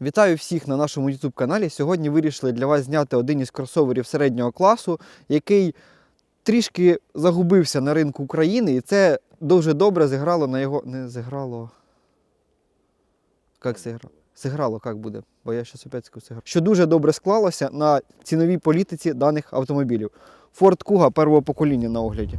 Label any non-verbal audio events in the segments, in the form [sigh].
Вітаю всіх на нашому YouTube каналі. Сьогодні вирішили для вас зняти один із кросоверів середнього класу, який трішки загубився на ринку України, і це дуже добре зіграло на його. Не зіграло. Як зіграло? Зіграло, як буде? Бо я щас опять скажу. Що дуже добре склалося на ціновій політиці даних автомобілів. Ford Kuga первого покоління на огляді.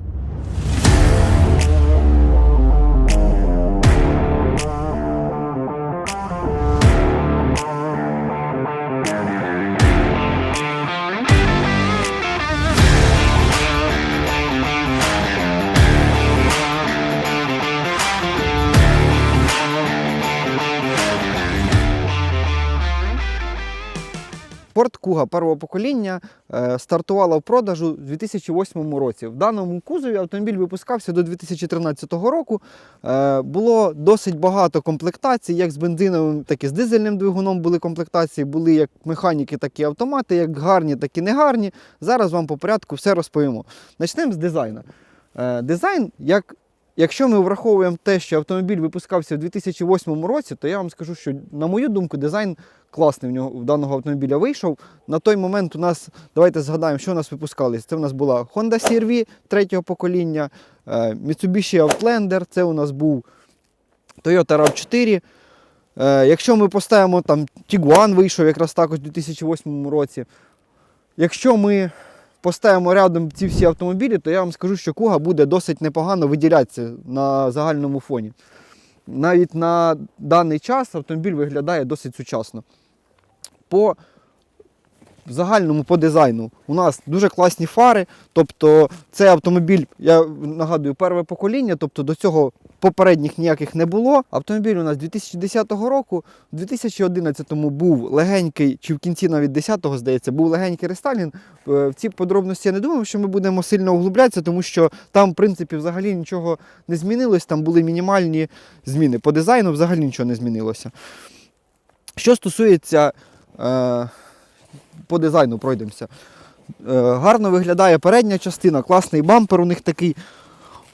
Ford Kuga первого покоління е, стартувала в продажу у 2008 році. В даному кузові автомобіль випускався до 2013 року. Е, було досить багато комплектацій, як з бензиновим, так і з дизельним двигуном були комплектації, були як механіки, так і автомати, як гарні, так і негарні. Зараз вам по порядку все розповімо. Почнемо з дизайну. Е, дизайн, як Якщо ми враховуємо те, що автомобіль випускався в 2008 році, то я вам скажу, що, на мою думку, дизайн класний в нього в даного автомобіля вийшов. На той момент у нас, давайте згадаємо, що у нас випускались. Це у нас була Honda CR-V третього покоління, е, Mitsubishi Outlander, це у нас був Toyota RAV4. Е, Якщо ми поставимо там Tiguan вийшов якраз також у 2008 році. Якщо ми поставимо рядом ці всі автомобілі, то я вам скажу, що Куга буде досить непогано виділятися на загальному фоні. Навіть на даний час автомобіль виглядає досить сучасно. По загальному по дизайну у нас дуже класні фари. Тобто це автомобіль, я нагадую, перше покоління, тобто до цього попередніх ніяких не було. Автомобіль у нас 2010 року, у 2011-му був легенький, чи в кінці навіть 10-го, здається, був легенький рестайлінг. Е, В ці подробності я не думаю, що ми будемо сильно углублятися, тому що там, в принципі, взагалі нічого не змінилось, там були мінімальні зміни. По дизайну взагалі нічого не змінилося. Що стосується е, по дизайну, пройдемося. Е, гарно виглядає передня частина, класний бампер у них такий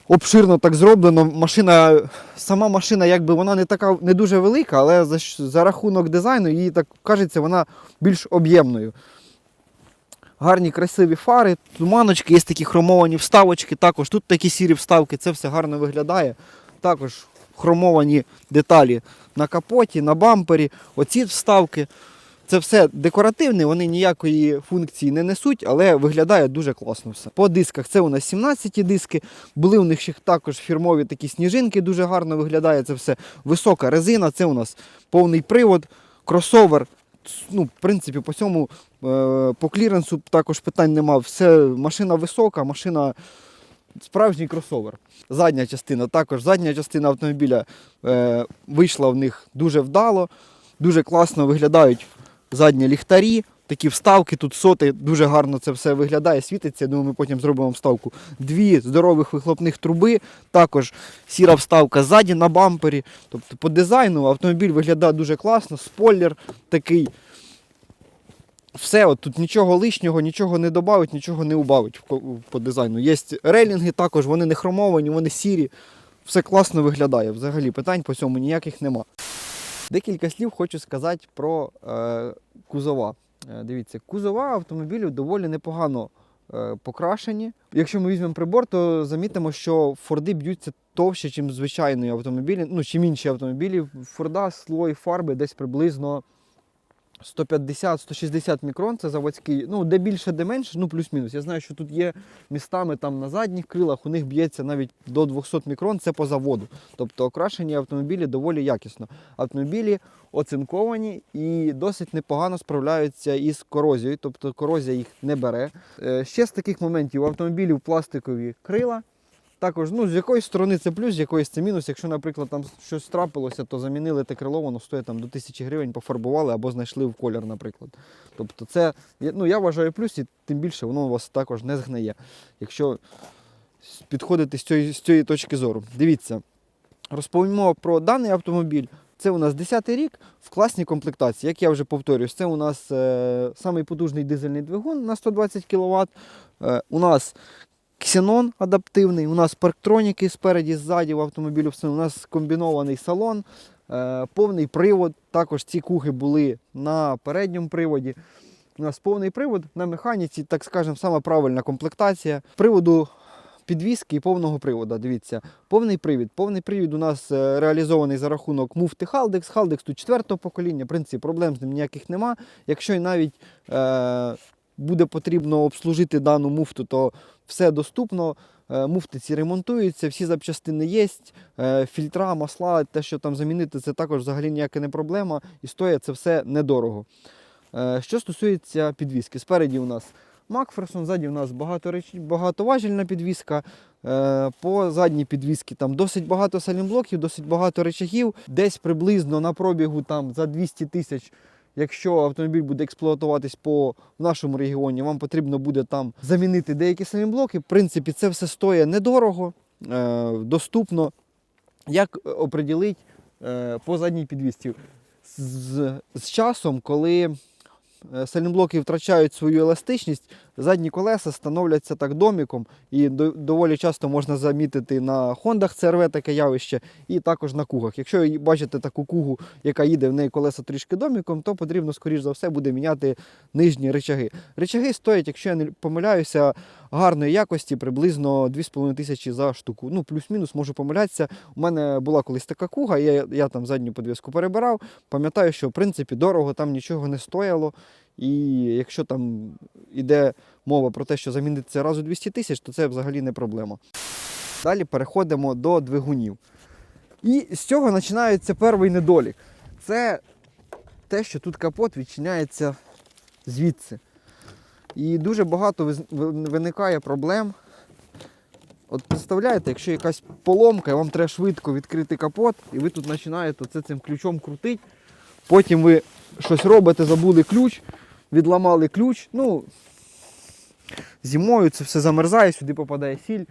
обширно так зроблено. Машина, сама машина, якби вона не така не дуже велика, але за, за рахунок дизайну їй так кажеться, вона більш об'ємною. Гарні красиві фари, туманочки, є такі хромовані вставочки. Також тут такі сірі вставки, це все гарно виглядає. Також хромовані деталі на капоті, на бампері. Оці вставки. Це все декоративне, вони ніякої функції не несуть, але виглядає дуже класно все. По дисках це у нас 17 диски. Були у них ще також фірмові такі сніжинки, дуже гарно виглядає це все. Висока резина, це у нас повний привод, кросовер. Ну, в принципі, по цьому е, по кліренсу також питань нема. Все, машина висока, машина справжній кросовер. Задня частина також задня частина автомобіля е, вийшла в них дуже вдало, дуже класно виглядають задні ліхтарі, такі вставки, тут соти, дуже гарно це все виглядає, світиться. Я думаю, ми потім зробимо вставку. Дві здорових вихлопних труби, також сіра вставка ззаді на бампері. Тобто по дизайну автомобіль виглядає дуже класно, спойлер такий. Все, от тут нічого лишнього, нічого не додавить, нічого не убавить по дизайну. Є рейлінги також, вони не хромовані, вони сірі. Все класно виглядає. Взагалі питань по цьому ніяких нема. Декілька слів хочу сказати про е, кузова. Е, дивіться, кузова автомобілів доволі непогано е, покрашені. Якщо ми візьмемо прибор, то замітимо, що Форди б'ються товще, ніж звичайні автомобілі, ну чим інші автомобілі. Форда слой фарби десь приблизно 150-160 мікрон, це заводський. Ну, де більше, де менше, ну плюс-мінус. Я знаю, що тут є містами там на задніх крилах, у них б'ється навіть до 200 мікрон, це по заводу. Тобто окрашені автомобілі доволі якісно. Автомобілі оцинковані і досить непогано справляються із корозією, тобто корозія їх не бере. Е, Ще з таких моментів у автомобілів пластикові крила. Також, ну, з якоїсь сторони це плюс, з якоїсь це мінус. Якщо, наприклад, там щось трапилося, то замінили те крило, воно стоїть там до тисячі гривень, пофарбували або знайшли в колір, наприклад. Тобто це, ну, я вважаю плюс, і тим більше воно вас також не згниє. Якщо підходити з цієї, з цієї точки зору. Дивіться, розповімо про даний автомобіль. Це у нас 10-й рік в класній комплектації. Як я вже повторюсь, це у нас е, самий потужний дизельний двигун на 120 кВт. Е, у нас Ксенон адаптивний, у нас парктроніки спереді, ззаді в автомобілі, у нас комбінований салон, Е, повний привод. Також ці куги були на передньому приводі. У нас повний привод на механіці, так скажемо, сама правильна комплектація. Приводу підвіски і повного приводу. Дивіться, повний привід. Повний привід у нас е, реалізований за рахунок муфти Haldex. Haldex тут четвертого покоління. В принципі, проблем з ним ніяких нема. Якщо і навіть е, буде потрібно обслужити дану муфту, то все доступно. Е, Муфти ці ремонтуються, всі запчастини є, е, фільтра, масла, те, що там замінити, це також взагалі ніяка не проблема. І стоїть це все недорого. Е, Що стосується підвіски, спереді у нас Макферсон, ззаді у нас багатоважільна підвіска. По задній підвісці там досить багато салімблоків, досить багато речагів. Десь приблизно на пробігу там за 200 тисяч. Якщо автомобіль буде експлуатуватись по нашому регіоні, вам потрібно буде там замінити деякі салімблоки. В принципі, це все стоїть недорого, е, доступно. Як оприділити е, по задній підвісці? З, з часом, коли сальні блоки втрачають свою еластичність, задні колеса становляться так доміком, і доволі часто можна замітити на Хондах CRV таке явище, і також на кугах. Якщо бачите таку кугу, яка їде в неї колеса трішки доміком, то потрібно, скоріш за все, буде міняти нижні речаги. Речаги стоять, якщо я не помиляюся, гарної якості, приблизно 2,5 тисячі за штуку. Ну, плюс-мінус, можу помилятися. У мене була колись така куга, я, я там задню подвіску перебирав. Пам'ятаю, що в принципі дорого там нічого не стояло. І якщо там іде мова про те, що замінити це разу 200 тисяч, то це взагалі не проблема. Далі переходимо до двигунів. І з цього починається перший недолік. Це те, що тут капот відчиняється звідси. І дуже багато виникає проблем. От представляєте, якщо якась поломка, і вам треба швидко відкрити капот, і ви тут починаєте це цим ключом крутити. Потім ви щось робите, забули ключ, відламали ключ. Ну, зимою це все замерзає, сюди попадає сіль.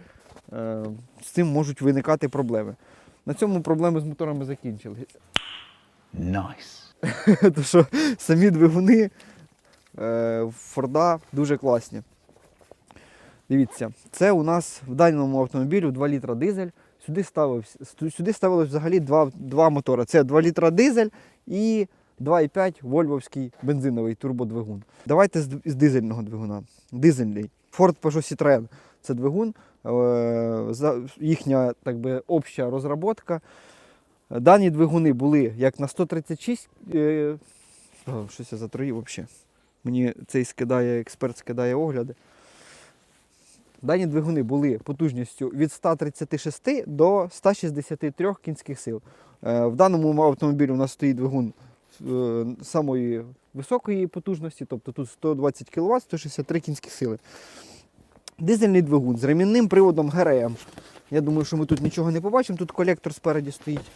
Е, з цим можуть виникати проблеми. На цьому проблеми з моторами закінчились. Nice. [laughs] Тому що самі двигуни е, Форда дуже класні. Дивіться, це у нас в даному автомобілі 2 літра дизель. Сюди, ставився, сюди ставилось взагалі два, два мотори. Це 2 літра дизель і 2,5 вольвовський бензиновий турбодвигун. Давайте з, дизельного двигуна. Дизельний. Ford Peugeot Citroën. Це двигун, е, їхня так би, обща розробка. Дані двигуни були як на 136. Е, о, щось я затроїв взагалі. Мені цей скидає, експерт скидає огляди. Дані двигуни були потужністю від 136 до 163 кінських сил. Е, В даному автомобілі у нас стоїть двигун самої високої потужності, тобто тут 120 кВт, 163 кінських сили. Дизельний двигун з ремінним приводом ГРМ. Я думаю, що ми тут нічого не побачимо. Тут колектор спереді стоїть.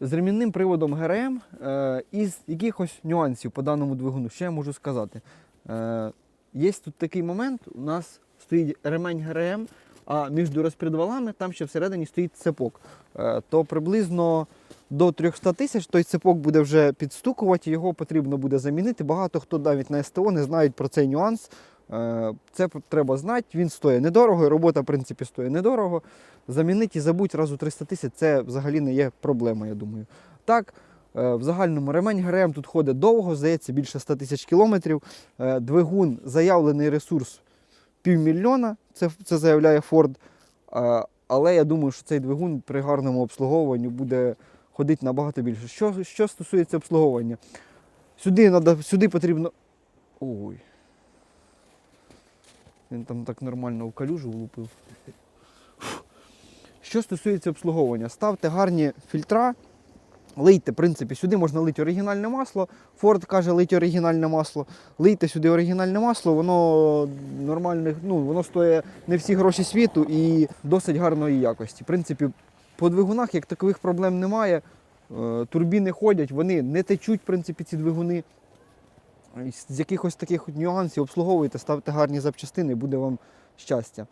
З ремінним приводом ГРМ е, із якихось нюансів по даному двигуну, що я можу сказати. Е, є тут такий момент, у нас стоїть ремень ГРМ, а між розпредвалами там ще всередині стоїть цепок. Е, то приблизно до 300 тисяч той цепок буде вже підстукувати, його потрібно буде замінити. Багато хто навіть на СТО не знають про цей нюанс. Е, Це треба знати, він стоїть недорого, і робота, в принципі, стоїть недорого. Замінити і забудь разу 300 тисяч це взагалі не є проблема, я думаю. Так, е, в загальному ремень ГРМ тут ходить довго, здається, більше 100 тисяч кілометрів. Двигун, заявлений ресурс півмільйона, це, це заявляє. Е, Але я думаю, що цей двигун при гарному обслуговуванні буде ходити набагато більше. Що, що стосується обслуговування, сюди, надо, сюди потрібно. Ой. Він там так нормально в калюжу влупив. Що стосується обслуговування, ставте гарні фільтра, лийте, в принципі, сюди можна лити оригінальне масло. Ford каже, лить оригінальне масло. Лийте сюди оригінальне масло, воно нормальне, ну, воно стоїть не всі гроші світу і досить гарної якості. В принципі, по двигунах як такових проблем немає. Е, Турбіни ходять, вони не течуть, в принципі, ці двигуни. З якихось таких нюансів обслуговуйте, ставте гарні запчастини, буде вам щастя.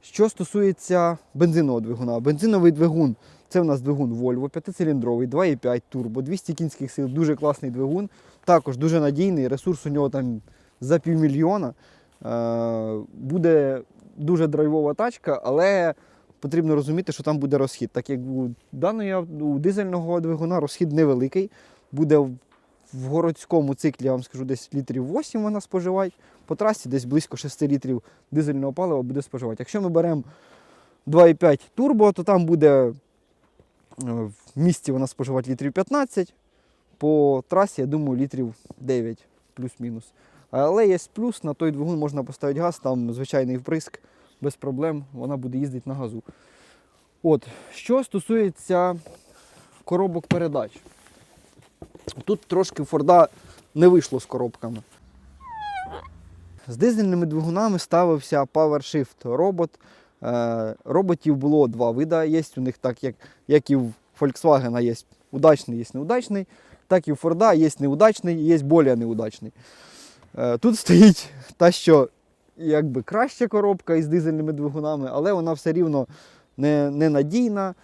Що стосується бензинового двигуна, бензиновий двигун це в нас двигун Volvo, 5-циліндровий, 2,5 турбо, 200 кінських сил, дуже класний двигун. Також дуже надійний, ресурс у нього там за півмільйона. Е, буде дуже драйвова тачка, але потрібно розуміти, що там буде розхід. Так як у даної у дизельного двигуна розхід невеликий, буде в- городському циклі, я вам скажу, десь літрів 8 вона споживає. По трасі десь близько 6 літрів дизельного палива буде споживати. Якщо ми беремо 2,5 турбо, то там буде в місті вона споживати літрів 15, по трасі, я думаю, літрів 9 плюс-мінус. Але є плюс, на той двигун можна поставити газ, там звичайний вприск, без проблем, вона буде їздити на газу. От, що стосується коробок передач. Тут трошки Форда не вийшло з коробками. З дизельними двигунами ставився PowerShift робот. Е, роботів було два вида. Є у них так, як, як і в Volkswagen є удачний, є неудачний, так і у Форда є неудачний, є більш неудачний. Е, тут стоїть та, що якби краща коробка із дизельними двигунами, але вона все рівно не, ненадійна.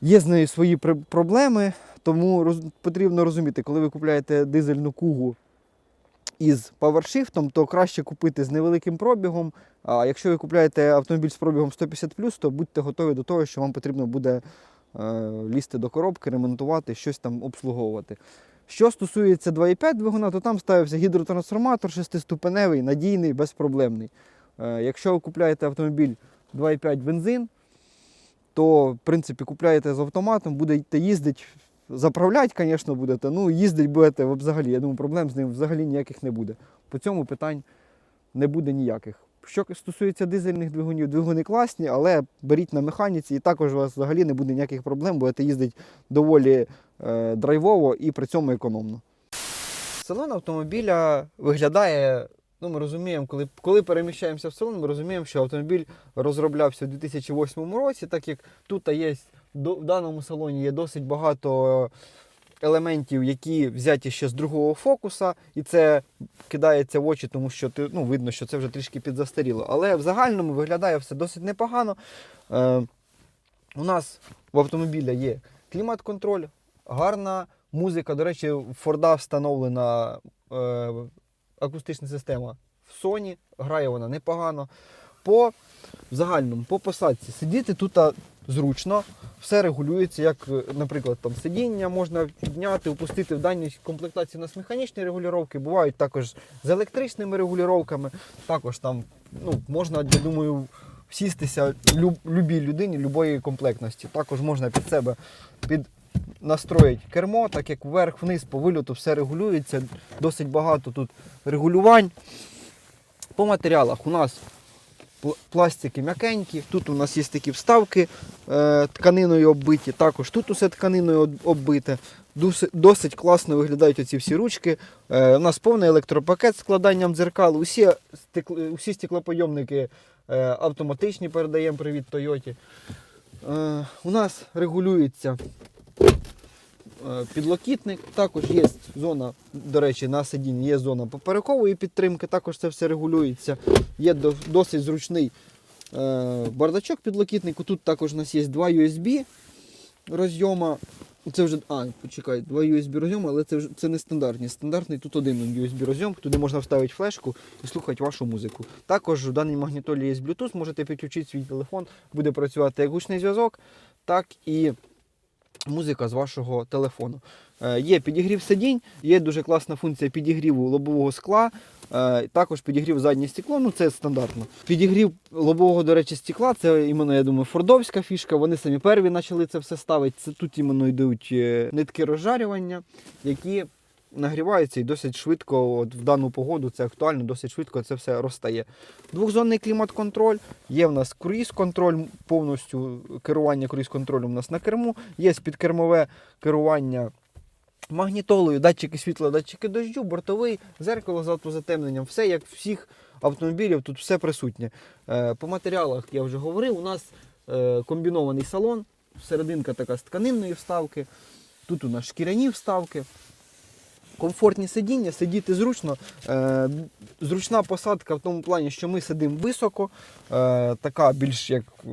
Є з нею свої проблеми, тому роз, потрібно розуміти, коли ви купуєте дизельну кугу із PowerShift, то краще купити з невеликим пробігом. А якщо ви купуєте автомобіль з пробігом 150 то будьте готові до того, що вам потрібно буде е, лізти до коробки, ремонтувати, щось там обслуговувати. Що стосується 2,5 двигуна, то там ставився гідротрансформатор шестиступеневий, надійний, безпроблемний. Е, якщо ви купуєте автомобіль 2,5 бензин, то в принципі купуєте з автоматом, будете їздити, заправляти, звісно, будете. Ну, їздити будете взагалі. Я думаю, проблем з ним взагалі ніяких не буде. По цьому питань не буде ніяких. Що стосується дизельних двигунів, двигуни класні, але беріть на механіці і також у вас взагалі не буде ніяких проблем, будете їздити доволі е, драйвово і при цьому економно. Салон автомобіля виглядає. Ну, ми розуміємо, коли, коли переміщаємося в салон, ми розуміємо, що автомобіль розроблявся у 2008 році, так як тут є в даному салоні є досить багато елементів, які взяті ще з другого фокуса, і це кидається в очі, тому що ти, ну, видно, що це вже трішки підзастаріло. Але в загальному виглядає все досить непогано. Е, у нас в автомобіля є клімат-контроль, гарна музика. До речі, в Форда встановлена е, акустична система в Sony, грає вона непогано. По в загальному, по посадці сидіти тут зручно, все регулюється, як, е, наприклад, там сидіння можна підняти, опустити в даній комплектації у нас механічні регулювання, бувають також з електричними регулюваннями. Також там ну, можна, я думаю, сістися люб, любій людині любої комплектності. Також можна під себе під настроїть кермо, так як вверх-вниз по вильоту все регулюється. Досить багато тут регулювань. По матеріалах у нас пластики м'якенькі, тут у нас є такі вставки е, тканиною оббиті, також тут усе тканиною оббите. Досить, класно виглядають оці всі ручки. Е, у нас повний електропакет з складанням дзеркал. Усі, усі стеклопойомники е, автоматичні передаємо привіт Тойоті. У нас регулюється підлокітник, також є зона, до речі, на сидінні є зона поперекової підтримки, також це все регулюється. Є досить зручний е, бардачок підлокітнику. Тут також у нас є два USB розйома. Це вже, а, почекай, два USB розйоми, але це вже це не стандартні. Стандартний тут один USB розйом, туди можна вставити флешку і слухати вашу музику. Також в даній магнітолі є Bluetooth, можете підключити свій телефон, буде працювати як гучний зв'язок, так і музика з вашого телефону. Е, Є підігрів сидінь, є дуже класна функція підігріву лобового скла, е, також підігрів заднє стекло, ну це стандартно. Підігрів лобового, до речі, стекла, це іменно, я думаю, фордовська фішка. Вони самі перві почали це все ставити. Це тут іменно йдуть е, нитки розжарювання, які нагріваються і досить швидко, от в дану погоду це актуально, досить швидко це все розтає. Двохзонний клімат-контроль, є в нас круїз-контроль, повністю керування круїз-контролем у нас на керму, є підкермове керування магнітолою, датчики світла, датчики дощу, бортовий, зеркало з автозатемненням, все як всіх автомобілів, тут все присутнє. Е, По матеріалах я вже говорив, у нас е, комбінований салон, серединка така з тканинної вставки, тут у нас шкіряні вставки. Комфортні сидіння, сидіти зручно. Е, зручна посадка в тому плані, що ми сидимо високо, е, така більш як е,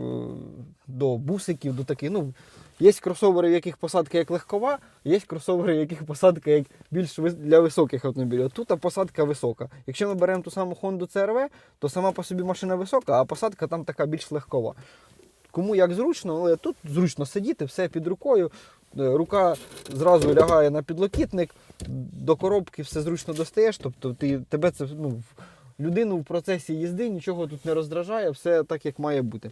до бусиків, до таких. Ну, є кросовери, в яких посадка як легкова, є кросовери, в яких посадка як більш для високих автомобілів. Тут посадка висока. Якщо ми беремо ту саму Honda CRV, то сама по собі машина висока, а посадка там така більш легкова. кому як зручно, але тут зручно сидіти, все під рукою. Е, Рука зразу лягає на підлокітник, до коробки все зручно достаєш. Тобто ти, тебе це ну, людину в процесі їзди нічого тут не роздражає, все так, як має бути.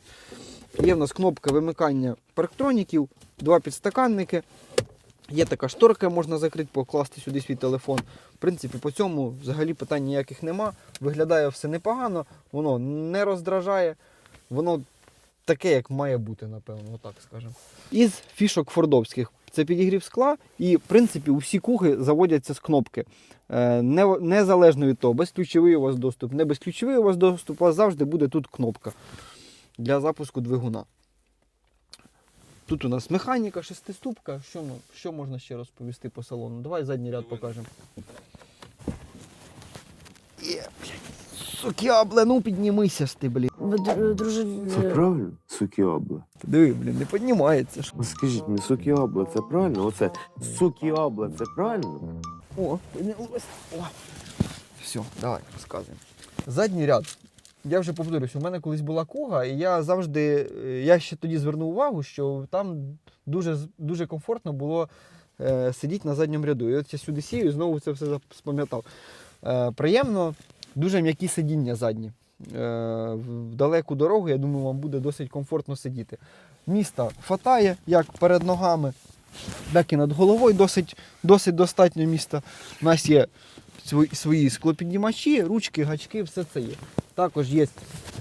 Є в нас кнопка вимикання парктроніків, два підстаканники. Є така шторка, можна закрити, покласти сюди свій телефон. В принципі, по цьому взагалі питань ніяких нема. Виглядає все непогано, воно не роздражає, воно таке, як має бути, напевно, отак скажемо. Із фішок фордовських це підігрів скла, і в принципі усі куги заводяться з кнопки. Е, Не, незалежно від того, безключовий у вас доступ, не безключовий у вас доступ, у вас завжди буде тут кнопка для запуску двигуна. Тут у нас механіка, шестиступка. Що, що можна ще розповісти по салону? Давай задній ряд покажемо. Є, блядь, Сукябле, ну піднімися ж ти, блін. Ви. Це правильно? Сукіабла. Диви, блін, не піднімається ж. Ну, Скажіть мені, сукіабла це правильно? Оце сукіабла це правильно? О, піднялось. О. Все, давай, розказуємо. Задній ряд. Я вже повторюсь, у мене колись була куга, і я завжди, е, я ще тоді звернув увагу, що там дуже, дуже комфортно було е, сидіти на задньому ряду. І от я сюди сію і знову це все спам'ятав. Е, приємно, дуже м'які сидіння задні. Е, в далеку дорогу, я думаю, вам буде досить комфортно сидіти. Міста хватає, як перед ногами, так і над головою досить, досить достатньо міста. У нас є свої, склопіднімачі, ручки, гачки, все це є. Також є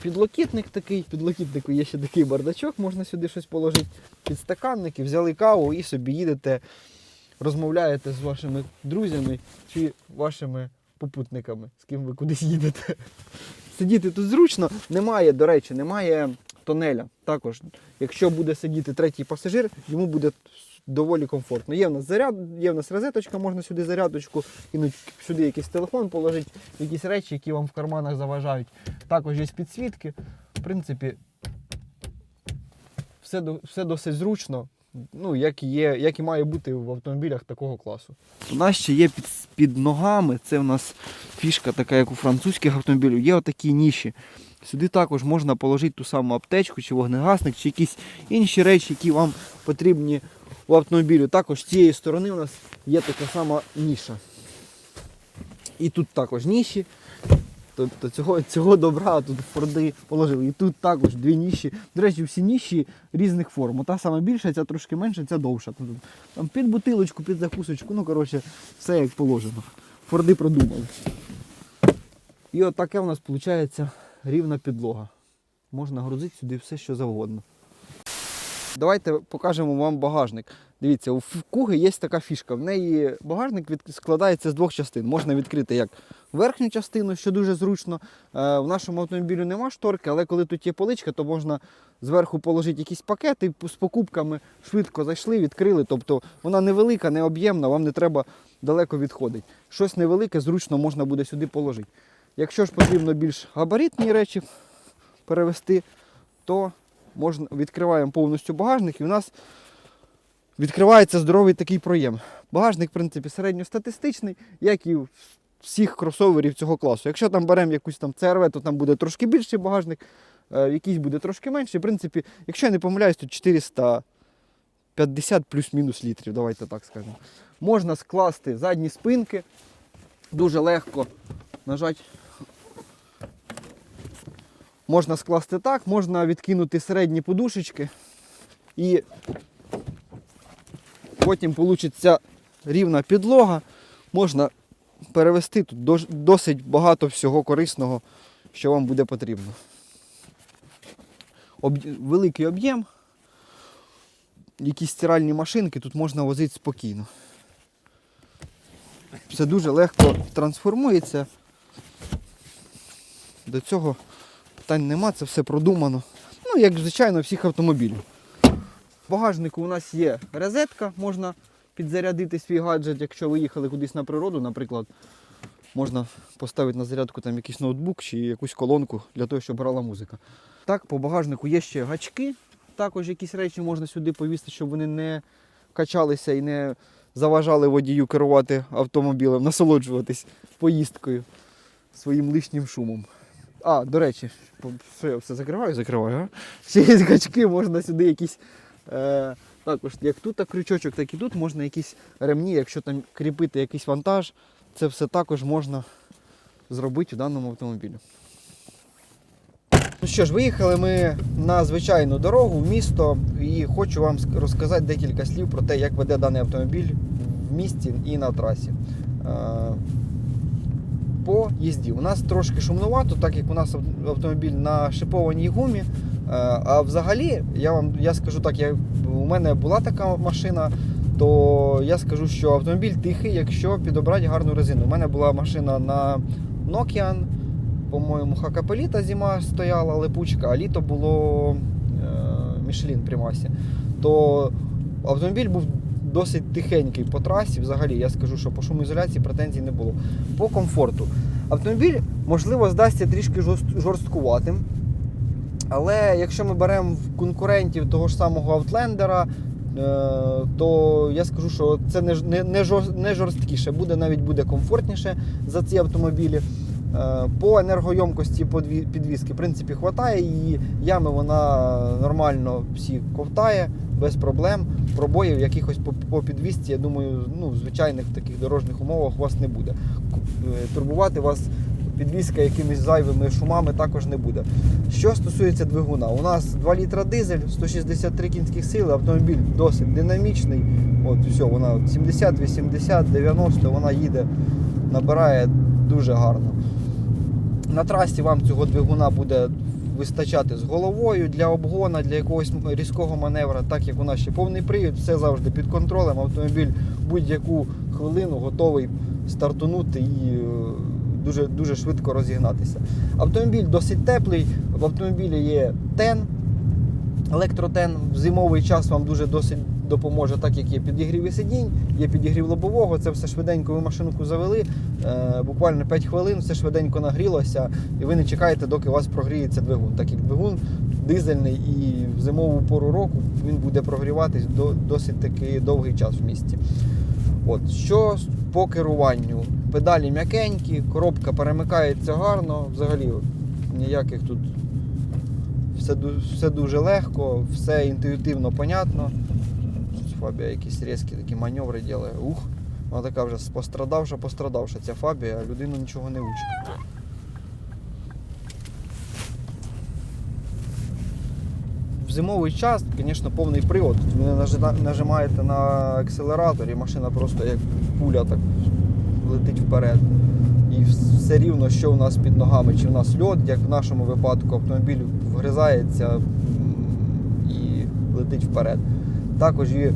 підлокітник такий, підлокітнику є ще такий бардачок, можна сюди щось положити. Підстаканники, взяли каву і собі їдете, розмовляєте з вашими друзями чи вашими попутниками, з ким ви кудись їдете. Сидіти тут зручно, немає, до речі, немає тонеля. Також, якщо буде сидіти третій пасажир, йому буде доволі комфортно. Є в нас заряд, є в нас розеточка, можна сюди зарядочку кинути, сюди якийсь телефон положити, якісь речі, які вам в карманах заважають. Також є підсвітки. В принципі, все, все досить зручно. Ну, як є, як і має бути в автомобілях такого класу. У нас ще є під, під ногами, це в нас фішка така, як у французьких автомобілів, є отакі ніші. Сюди також можна положити ту саму аптечку, чи вогнегасник, чи якісь інші речі, які вам потрібні у автомобілю. Також з цієї сторони у нас є така сама ніша. І тут також ніші. Тобто цього, цього добра тут форди положили. І тут також дві ніші. До речі, всі ніші різних форм. Та сама більша, ця трошки менша, ця довша. Там під бутилочку, під закусочку, ну коротше, все як положено. Форди продумали. І от таке у нас виходить рівна підлога. Можна грузити сюди все, що завгодно. Давайте покажемо вам багажник. Дивіться, у Куги є така фішка. В неї багажник від... складається з двох частин. Можна відкрити як верхню частину, що дуже зручно. Е, в нашому автомобілі нема шторки, але коли тут є поличка, то можна зверху положити якісь пакети з покупками, швидко зайшли, відкрили. Тобто вона невелика, не об'ємна, вам не треба далеко відходити. Щось невелике, зручно можна буде сюди положити. Якщо ж потрібно більш габаритні речі перевести, то можна, відкриваємо повністю багажник і у нас відкривається здоровий такий проєм. Багажник, в принципі, середньостатистичний, як і в всіх кросоверів цього класу. Якщо там беремо якусь там CRV, то там буде трошки більший багажник, е, якийсь буде трошки менший. В принципі, якщо я не помиляюсь, то 450 плюс-мінус літрів, давайте так скажемо. Можна скласти задні спинки, дуже легко нажати. Можна скласти так, можна відкинути середні подушечки і потім вийде рівна підлога. Можна перевести тут досить багато всього корисного, що вам буде потрібно. Об'є- Великий об'єм. Якісь стиральні машинки тут можна возити спокійно. Все дуже легко трансформується. До цього питань нема, це все продумано. Ну, як звичайно, всіх автомобілів. В багажнику у нас є розетка, можна підзарядити свій гаджет, якщо ви їхали кудись на природу, наприклад, можна поставити на зарядку там якийсь ноутбук чи якусь колонку для того, щоб грала музика. Так, по багажнику є ще гачки, також якісь речі можна сюди повісти, щоб вони не качалися і не заважали водію керувати автомобілем, насолоджуватись поїздкою своїм лишнім шумом. А, до речі, я все закриваю, закриваю, а? Ще є гачки, можна сюди якісь. Е, також, як тут так крючочок, так і тут можна якісь ремні, якщо там кріпити якийсь вантаж, це все також можна зробити у даному автомобілі. Ну що ж, виїхали ми на звичайну дорогу в місто і хочу вам розказати декілька слів про те, як веде даний автомобіль в місті і на трасі. Е, По їзді. У нас трошки шумнувато, так як у нас автомобіль на шипованій гумі. Е, А взагалі, я вам я скажу так, я, у мене була така машина, то я скажу, що автомобіль тихий, якщо підобрати гарну резину. У мене була машина на Nokian, по-моєму, Хакапеліта зима стояла, липучка, а літо було е, Michelin Примасі. То автомобіль був досить тихенький по трасі. Взагалі, я скажу, що по шумоізоляції претензій не було. По комфорту. Автомобіль, можливо, здасться трішки жорсткуватим. Але якщо ми беремо в конкурентів того ж самого Аутлендера, то я скажу, що це не, жорсткіше, буде навіть буде комфортніше за ці автомобілі. Е, По енергойомкості подві- підвіски, в принципі, хватає її. Ями вона нормально всі ковтає, без проблем. Пробоїв якихось по, підвісці, я думаю, ну, в звичайних таких дорожніх умовах у вас не буде. Е, Турбувати вас підвіска якимись зайвими шумами також не буде. Що стосується двигуна, у нас 2 літра дизель, 163 кінських сили, автомобіль досить динамічний. От все, вона 70, 80, 90, вона їде, набирає дуже гарно. На трасі вам цього двигуна буде вистачати з головою для обгона, для якогось різкого маневра, так як у нас ще повний привід, все завжди під контролем. Автомобіль будь-яку хвилину готовий стартунути і е, дуже, дуже швидко розігнатися. Автомобіль досить теплий, в автомобілі є тен, електротен. В зимовий час вам дуже досить допоможе, так як є підігрів і сидінь, є підігрів лобового, це все швиденько ви машинку завели, е, буквально 5 хвилин, все швиденько нагрілося, і ви не чекаєте, доки у вас прогріється двигун. Так як двигун дизельний і в зимову пору року він буде прогріватись до, досить таки довгий час в місті. От, що по керуванню? Педалі м'якенькі, коробка перемикається гарно, взагалі ніяких тут все, все дуже легко, все інтуїтивно понятно. Фабія якісь різкі такі маневри робить. Ух, вона така вже пострадавша, пострадавша ця фабія, а людину нічого не учить. В зимовий час, звісно, повний привод. Ви нажи- нажимаєте на акселератор і машина просто як пуля так летить вперед. І все рівно, що у нас під ногами, чи в нас льод, як в нашому випадку автомобіль вгризається і летить вперед. Також і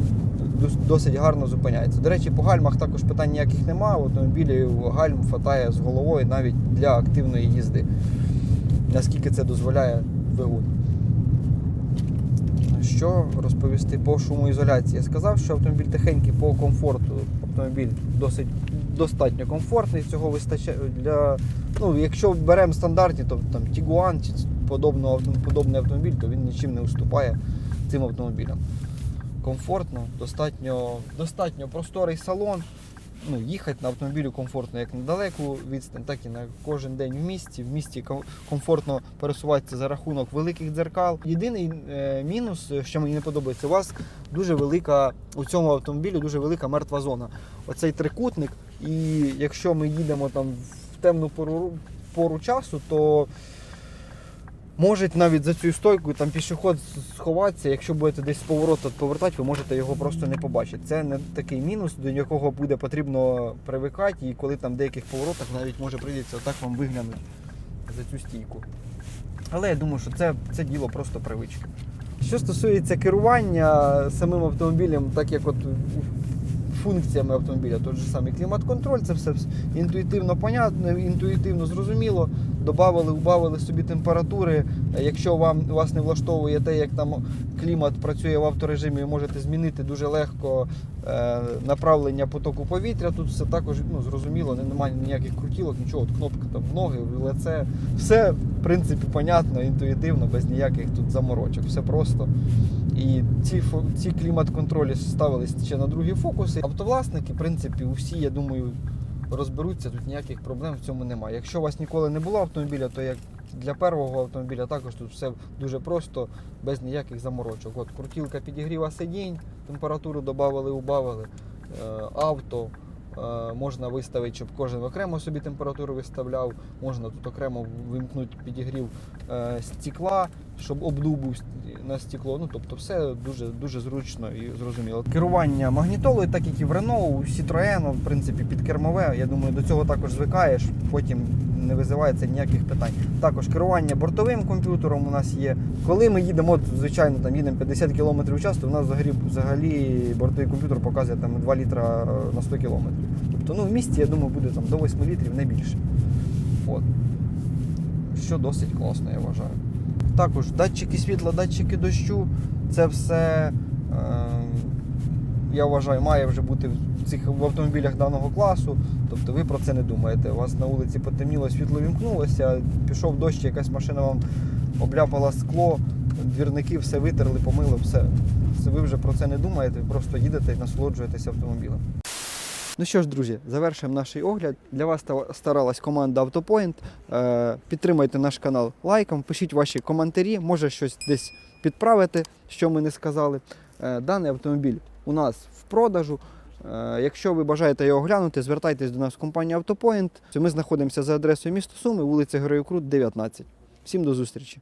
досить гарно зупиняється. До речі, по гальмах також питань ніяких немає. В автомобілі гальм хватає з головою навіть для активної їзди. Наскільки це дозволяє двигун. Що розповісти по шумоізоляції? Я сказав, що автомобіль тихенький по комфорту. Автомобіль досить достатньо комфортний. Цього вистачає для. Ну, якщо беремо стандартні, то там Tiguan чи подобний автомобіль, то він нічим не уступає цим автомобілям. Комфортно, достатньо, достатньо просторий салон. Ну, їхати на автомобілі комфортно як на далеку відстань, так і на кожен день в місті. В місті комфортно пересуватися за рахунок великих дзеркал. Єдиний е, мінус, що мені не подобається, у вас дуже велика у цьому автомобілі дуже велика мертва зона. Оцей трикутник. І якщо ми їдемо там в темну пору, пору часу, то може навіть за цю стойку там пішоход сховатися. Якщо будете десь з повороту повертати, ви можете його просто не побачити. Це не такий мінус, до якого буде потрібно привикати, і коли там в деяких поворотах навіть може прийдеться отак вам виглянути за цю стійку. Але я думаю, що це, це діло просто привички. Що стосується керування самим автомобілем, так як от функціями автомобіля, той же самий клімат-контроль, це все інтуїтивно понятно, інтуїтивно зрозуміло. Добавили, убавили собі температури. Якщо вам вас не влаштовує те, як там клімат працює в авторежимі, ви можете змінити дуже легко е, направлення потоку повітря. Тут все також ну, зрозуміло, немає ніяких крутілок, нічого, от кнопка там в ноги, в лице. Все, в принципі, понятно, інтуїтивно, без ніяких тут заморочок. Все просто. І ці, ці клімат-контролі ставились ще на другі фокуси. Автовласники, в принципі, усі, я думаю, розберуться, тут ніяких проблем в цьому немає. Якщо у вас ніколи не було автомобіля, то як для первого автомобіля також тут все дуже просто, без ніяких заморочок. От крутілка підігріва сидінь, температуру додавали, убавили. Е, Авто можна виставити, щоб кожен окремо собі температуру виставляв. Можна тут окремо вимкнути підігрів е, стекла, щоб обдув був на стекло. Ну тобто, все дуже дуже зручно і зрозуміло. Керування магнітолою, так як і в Renault, у Citroën, в принципі, підкермове. Я думаю, до цього також звикаєш, потім не визивається ніяких питань. Також керування бортовим комп'ютером у нас є. Коли ми їдемо, звичайно, там їдемо 50 км в час, то у нас взагалі, взагалі бортовий комп'ютер показує там 2 літра е, на 100 км. Тобто ну, в місті, я думаю, буде там, до 8 літрів, не більше. От. Що досить класно, я вважаю. Також датчики світла, датчики дощу, це все, е, я вважаю, має вже бути цих в автомобілях даного класу. Тобто ви про це не думаєте. У вас на вулиці потемніло, світло вімкнулося, пішов дощ, якась машина вам обляпала скло, двірники все витерли, помили, все. Це ви вже про це не думаєте, ви просто їдете і насолоджуєтеся автомобілем. Ну що ж, друзі, завершуємо наш огляд. Для вас ста- старалась команда Автопоінт. Е, Підтримайте наш канал лайком, пишіть ваші коментарі, може щось десь підправити, що ми не сказали. Е, Даний автомобіль у нас в продажу. Е, Якщо ви бажаєте його оглянути, звертайтесь до нас в компанію Автопоінт. Ми знаходимося за адресою міста Суми, вулиця Героїв Крут, 19. Всім до зустрічі!